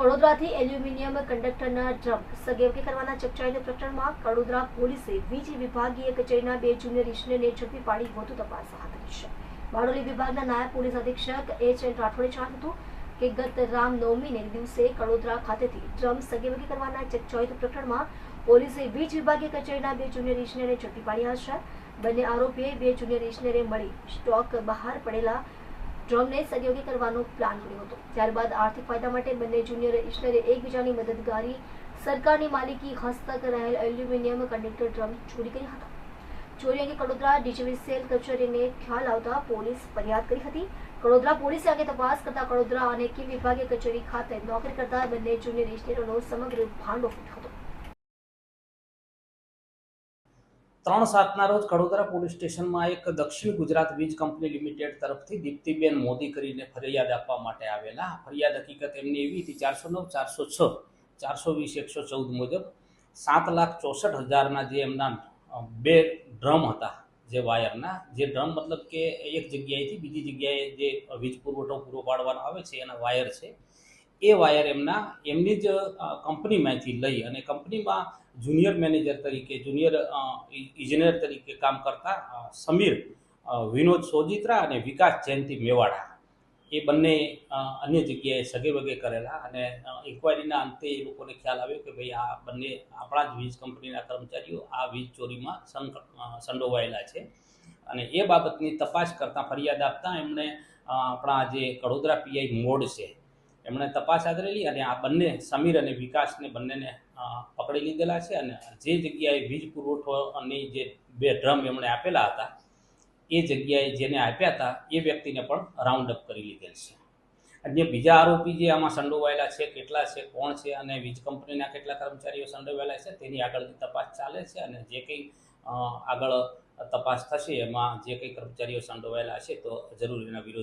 કડોદરાથી aluminium કંડક્ટરના drum સગેવકે કરવાના ચકચાઈના પ્રકરણમાં કડોદરા પોલીસે વીજ વિભાગીય કચેરીના બે જુનિયર ઇજનેરને ઝડપી પાડી વધુ તપાસ હાથ ધરી છે. બારડોલી વિભાગના નાયબ પોલીસ અધિક્ષક એચ એન રાઠોડે જણાવ્યું હતું કે ગત રામનવમીને દિવસે કડોદરા ખાતેથી ડ્રમ સગેવકે કરવાના ચકચાઈત પ્રકરણમાં પોલીસે વીજ વિભાગીય કચેરીના બે જુનિયર ઇજનેરને ઝડપી પાડ્યા છે. બંને આરોપીએ બે જુનિયર ઇજનેરે મળી સ્ટોક બહાર પડેલા ડ્રમને સહયોગી કરવાનો પ્લાન કર્યો હતો. ત્યારબાદ આર્થિક ફાયદા માટે બંને જુનિયર ઇજનેરે એકબીજાની મદદગારી, સરકારની માલિકી, હસ્તક રહેલ એલ્યુમિનિયમ કંડક્ટર ડ્રમ ચોરી કર્યા હતા. ચોરી અંગે કડોદરા ડીજીવી સેલ કચેરીને ખ્યાલ આવતા પોલીસ ફરિયાદ કરી હતી. કડોદરા પોલીસે અંગે તપાસ કરતા કડોદરા અને કિમ વિભાગીય કચેરી ખાતે નોકરી કરતા બંને જુનિયર ઇજનેરોનો સમગ્ર ભાંડો ફૂટ્યો હતો. ત્રણ સાતના રોજ કડોદરા પોલીસ સ્ટેશનમાં એક દક્ષિણ ગુજરાત વીજ કંપની લિમિટેડ તરફથી દીપ્તિબેન મોદી કરીને ફરિયાદ આપવા માટે આવેલા. ફરિયાદ હકીકત એમની એવી હતી, ચારસો નવ, ચારસો છ, ચારસો વીસ, એકસો ચૌદ મુજબ સાત લાખ ચોસઠ હજારના જે એમના બે ડ્રમ હતા, જે વાયરના. જે ડ્રમ મતલબ કે એક જગ્યાએથી બીજી જગ્યાએ જે વીજ પુરવઠો પૂરો પાડવાનો આવે છે, એના વાયર છે. એ વાયર એમના એમની જ કંપનીમાંથી લઈ અને કંપનીમાં જુનિયર મેનેજર તરીકે, જુનિયર ઇજનેર તરીકે કામ કરતા સમીર વિનોદ સોજિત્રા અને વિકાસ જયંતિ મેવાડા. એ બંને અન્ય જગ્યાએ સગે વગે કરેલા અને ઇન્કવાયરીના અંતે એ લોકોને ખ્યાલ આવ્યો કે ભાઈ આ બંને આપણા જ વીજ કંપનીના કર્મચારીઓ આ વીજ ચોરીમાં સંડોવાયેલા છે. અને એ બાબતની તપાસ કરતાં ફરિયાદ આપતા એમણે આપણા જે કડોદરા પીઆઈ મોડ છે એમણે તપાસ આદરેલી અને આ બંને સમીર અને વિકાસને બંનેને પકડી લીધેલા છે અને જે જગ્યાએ વીજ પુરવઠોની જે બે ડ્રમ એમણે આપેલા હતા, એ જગ્યાએ જેને આપ્યા હતા, એ વ્યક્તિને પણ રાઉન્ડ અપ કરી લીધેલ છે. અન્ય બીજા આરોપી જે આમાં સંડોવાયેલા છે, કેટલા છે, કોણ છે અને વીજ કંપનીના કેટલા કર્મચારીઓ સંડોવાયેલા છે, તેની આગળની તપાસ ચાલે છે અને જે કંઈ આગળ તપાસ થશે, એમાં જે કંઈ કર્મચારીઓ સંડોવાયેલા છે, તો જરૂર એના વિરોધ